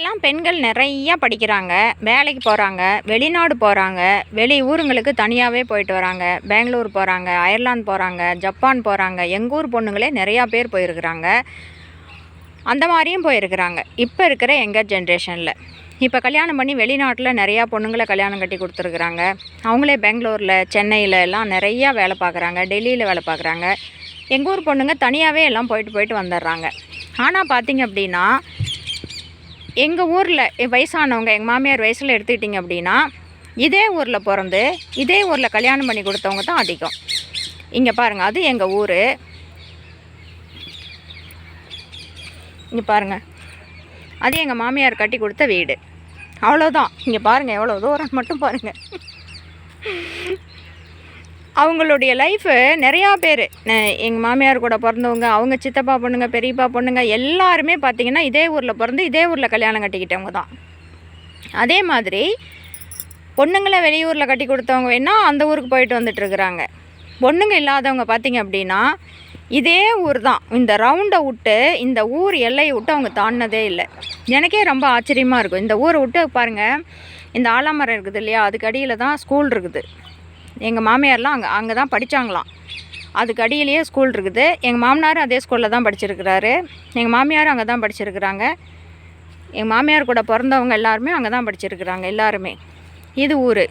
எல்லாம் பெண்கள் நிறையா படிக்கிறாங்க. வேலைக்கு போகிறாங்க வெளிநாடு போகிறாங்க வெளி ஊருங்களுக்கு தனியாகவே போயிட்டு வராங்க. பெங்களூர் போகிறாங்க அயர்லாந்து போகிறாங்க ஜப்பான் போகிறாங்க எங்கள் ஊர் பொண்ணுங்களே நிறையா பேர் போயிருக்கிறாங்க. அந்த மாதிரியும் போயிருக்கிறாங்க. இப்போ இருக்கிற எங்கள் ஜென்ரேஷனில் இப்போ கல்யாணம் பண்ணி வெளிநாட்டில் நிறையா பொண்ணுங்களை கல்யாணம் கட்டி கொடுத்துருக்குறாங்க. அவங்களே பெங்களூரில் சென்னையில் எல்லாம் நிறையா வேலை பார்க்குறாங்க டெல்லியில் வேலை பார்க்குறாங்க. எங்கள் ஊர் பொண்ணுங்க தனியாகவே எல்லாம் போயிட்டு போயிட்டு வந்துடுறாங்க ஆனால் பார்த்திங்க அப்படின்னா எங்கள் ஊரில் வயசானவங்க எங்கள் மாமியார் வயசில் எடுத்துக்கிட்டிங்க அப்படின்னா இதே ஊரில் பிறந்து இதே ஊரில் கல்யாணம் பண்ணி கொடுத்தவங்க தான் அதிகம். இங்கே பாருங்கள் அது எங்கள் ஊர். இங்கே பாருங்கள் அது எங்கள் மாமியார் கட்டி கொடுத்த வீடு. அவ்வளோதான் இங்கே பாருங்கள் எவ்வளோ தூரம் மட்டும் பாருங்கள் அவங்களுடைய லைஃபு நிறையா பேர். எங்கள் மாமியார் கூட பிறந்தவங்க அவங்க சித்தப்பா பொண்ணுங்க பெரியப்பா பொண்ணுங்க எல்லாருமே பார்த்திங்கன்னா இதே ஊரில் பிறந்து இதே ஊரில் கல்யாணம் கட்டிக்கிட்டவங்க தான். அதே மாதிரி பொண்ணுங்களை வெளியூரில் கட்டி கொடுத்தவங்க வேணால் அந்த ஊருக்கு போயிட்டு வந்துட்டுருக்குறாங்க பொண்ணுங்க இல்லாதவங்க பார்த்திங்க அப்படின்னா இதே ஊர் தான். இந்த ரவுண்டை விட்டு இந்த ஊர் எல்லையை விட்டு அவங்க தாண்டினதே இல்லை. எனக்கே ரொம்ப ஆச்சரியமாக இருக்கும். இந்த ஊரை விட்டு பாருங்கள் இந்த ஆலாமரம் இருக்குது இல்லையா அதுக்கு அடியில் தான் ஸ்கூல் இருக்குது. எங்கள் மாமியார்லாம் அங்கே அங்கே தான் படித்தாங்களாம் அதுக்கு அடியிலேயே ஸ்கூல் இருக்குது. எங்கள் மாமனாரும் அதே ஸ்கூலில் தான் படிச்சிருக்கிறாரு. எங்கள் மாமியாரும் அங்கே தான் படிச்சிருக்கிறாங்க. எங்கள் மாமியார் கூட பிறந்தவங்க எல்லாருமே அங்கே தான் படிச்சிருக்கிறாங்க எல்லாருமே. இது ஊர்.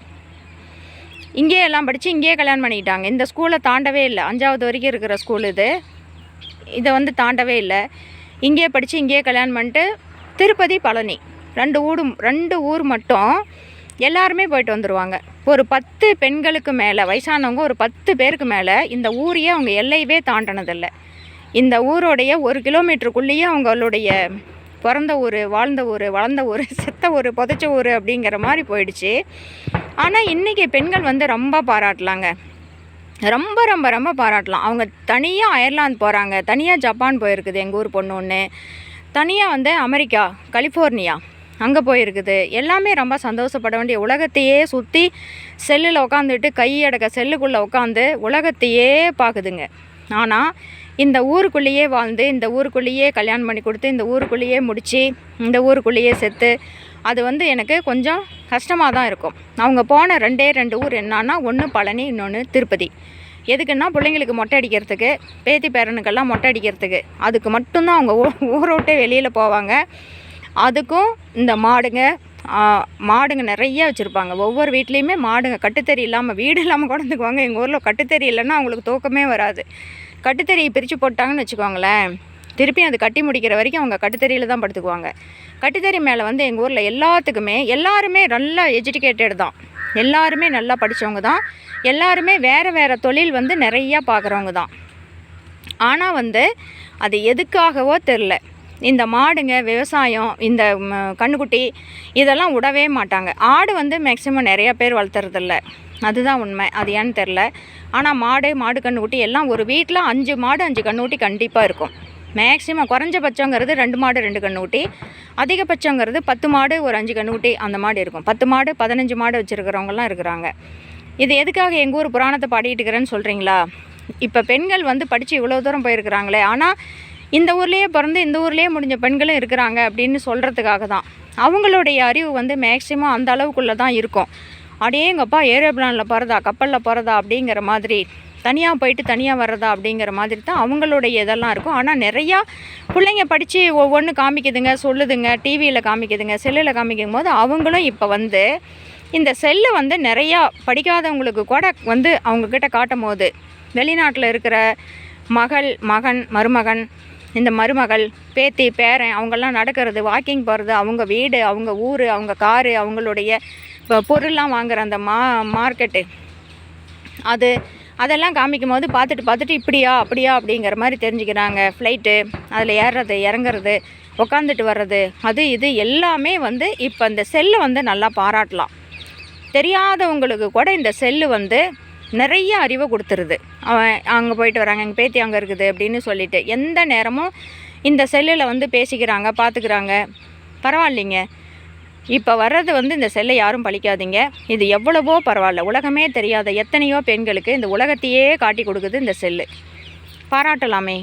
இங்கேயே எல்லாம் படித்து இங்கேயே கல்யாணம் பண்ணிக்கிட்டாங்க. இந்த ஸ்கூலை தாண்டவே இல்லை. அஞ்சாவது வரைக்கும் இருக்கிற ஸ்கூல் இது. இதை வந்து தாண்டவே இல்லை. இங்கேயே படித்து இங்கேயே கல்யாணம் பண்ணிட்டு திருப்பதி பழனி. ரெண்டு ஊடும் ரெண்டு ஊர் மட்டும் எல்லாருமே போயிட்டு வந்துடுவாங்க ஒரு பத்து பெண்களுக்கு மேலே வயசானவங்க ஒரு பத்து பேருக்கு மேலே இந்த ஊரையே அவங்க எல்லையவே தாண்டினதில்லை. இந்த ஊரோடைய ஒரு கிலோமீட்டருக்குள்ளேயே அவங்களுடைய பிறந்த ஊர் வாழ்ந்த ஊர் வளர்ந்த ஊர் செத்த ஊர் புதைச்ச ஊர் அப்படிங்கிற மாதிரி போயிடுச்சு. ஆனால் இன்றைக்கி பெண்கள் வந்து ரொம்ப பாராட்டலாங்க. ரொம்ப ரொம்ப ரொம்ப பாராட்டலாம். அவங்க தனியாக அயர்லாந்து போகிறாங்க தனியாக ஜப்பான் போயிருக்குது எங்கள் ஊர் பொண்ணு ஒன்று தனியாக வந்து அமெரிக்கா கலிஃபோர்னியா. அங்கே போயிருக்குது. எல்லாமே ரொம்ப சந்தோஷப்பட வேண்டிய உலகத்தையே சுற்றி செல்லில் உட்காந்துட்டு கையடக்க செல்லுக்குள்ளே உட்காந்து உலகத்தையே பார்க்குதுங்க ஆனால் இந்த ஊருக்குள்ளேயே வாழ்ந்து இந்த ஊருக்குள்ளேயே கல்யாணம் பண்ணி கொடுத்து இந்த ஊருக்குள்ளேயே முடித்து இந்த ஊருக்குள்ளேயே செத்து அது வந்து எனக்கு கொஞ்சம் கஷ்டமாக தான் இருக்கும். அவங்க போன ரெண்டே ரெண்டு ஊர் என்னன்னா ஒன்று பழனி இன்னொன்று திருப்பதி. எதுக்குன்னா பிள்ளைங்களுக்கு மொட்டை அடிக்கிறதுக்கு பேத்தி பேரனுக்கெல்லாம் மொட்டை அடிக்கிறதுக்கு. அதுக்கு மட்டும்தான் அவங்க ஊ ஊரோட்டே வெளியில் போவாங்க. அதுக்கும் இந்த மாடுங்க மாடுங்க நிறைய வச்சுருப்பாங்க. ஒவ்வொரு வீட்லேயுமே மாடுங்க கட்டுத்தறி இல்லாமல் வீடு இல்லாமல் கொண்டுக்குவாங்க எங்கள் ஊரில் கட்டுத்தறி இல்லைன்னா அவங்களுக்கு தூக்கமே வராது. கட்டுத்தறியை பிரித்து போட்டாங்கன்னு வச்சுக்கோங்களேன் திருப்பி அது கட்டி முடிக்கிற வரைக்கும் அவங்க கட்டுத்தறியில் தான் படுத்துக்குவாங்க. கட்டுத்தறி மேலே வந்து எங்கள் ஊரில் எல்லாத்துக்குமே எல்லாருமே நல்லா எஜுகேட்டட் தான். எல்லாருமே நல்லா படித்தவங்க தான். எல்லாருமே வேறு வேறு தொழில் வந்து நிறையா பார்க்குறவங்க தான். ஆனால் வந்து அது எதுக்காகவோ தெரில இந்த மாடுங்க விவசாயம் இந்த கண்ணுக்குட்டி கன்றுக்குட்டி இதெல்லாம் விடவே மாட்டாங்க. ஆடு வந்து மேக்ஸிமம் நிறையா பேர் வளர்த்துறதில்ல. அதுதான் உண்மை. அது ஏன்னு தெரில ஆனால் மாடு மாடு கன்றுக்குட்டி எல்லாம் ஒரு வீட்டில் அஞ்சு மாடு அஞ்சு கன்றுக்குட்டி கண்டிப்பாக இருக்கும். மேக்ஸிமம் குறைஞ்சபட்சங்கிறது ரெண்டு மாடு ரெண்டு கண்ணுக்குட்டி. அதிகபட்சங்கிறது பத்து மாடு ஒரு அஞ்சு கன்றுக்குட்டி அந்த மாடு இருக்கும். பத்து மாடு பதினஞ்சு மாடு வச்சுருக்கிறவங்கலாம் இருக்கிறாங்க. இது எதுக்காக எங்கள் ஊர் புராணத்தை பாடிட்டு இருக்கிறேன்னு சொல்கிறீங்களா இப்போ பெண்கள் வந்து படித்து இவ்வளோ தூரம் போயிருக்கிறாங்களே. ஆனால் இந்த ஊர்லேயே பிறந்து இந்த ஊர்லேயே முடிஞ்ச பெண்களும் இருக்கிறாங்க அப்படின்னு சொல்கிறதுக்காக தான். அவங்களுடைய அறிவு வந்து மேக்சிமம் அந்த அளவுக்குள்ளே தான் இருக்கும். அடேங்கப்பா ஏரோப்ளானில் போகிறதா கப்பலில் போகிறதா அப்படிங்கிற மாதிரி தனியாக போயிட்டு தனியாக வர்றதா அப்படிங்கிற மாதிரி தான் அவங்களுடைய இதெல்லாம் இருக்கும். ஆனால் நிறையா பிள்ளைங்க படித்து ஒவ்வொன்று காமிக்குதுங்க சொல்லுதுங்க டிவியில் காமிக்குதுங்க செல்லில் காமிக்கும் போது அவங்களும் இப்போ வந்து இந்த செல்லு வந்து நிறையா படிக்காதவங்களுக்கு கூட வந்து அவங்கக்கிட்ட காட்டும் போது வெளிநாட்டில் இருக்கிற மகள் மகன் மருமகன் இந்த மருமகள் பேத்தி பேரன் அவங்கெல்லாம் நடக்கிறது வாக்கிங் போகிறது அவங்க வீடு அவங்க ஊர் அவங்க காரு அவங்களுடைய இப்போ பொருள்லாம் வாங்குற அந்த மா மார்க்கெட்டு அது அதெல்லாம் காமிக்கும் போது பார்த்துட்டு பார்த்துட்டு இப்படியா அப்படியா அப்படிங்கிற மாதிரி தெரிஞ்சுக்கிறாங்க. ஃப்ளைட்டு அதில் ஏறுறது இறங்குறது உக்காந்துட்டு வர்றது அது இது எல்லாமே வந்து இப்போ இந்த செல்லை வந்து நல்லா பாராட்டலாம். தெரியாதவங்களுக்கு கூட இந்த செல்லு வந்து நிறைய அறிவை கொடுத்துருது. அவன் அங்கே போயிட்டு வராங்க எங்கள் பேத்தி அங்கே இருக்குது அப்படின்னு சொல்லிட்டு. எந்த நேரமும் இந்த செல்லில் வந்து பேசிக்கிறாங்க பார்த்துக்கிறாங்க பரவாயில்லைங்க. இப்போ வர்றது வந்து இந்த செல்லை யாரும் பழிக்காதீங்க. இது எவ்வளவோ பரவாயில்ல. உலகமே தெரியாத எத்தனையோ பெண்களுக்கு இந்த உலகத்தையே காட்டி கொடுக்குது இந்த செல்லு. பாராட்டலாமே.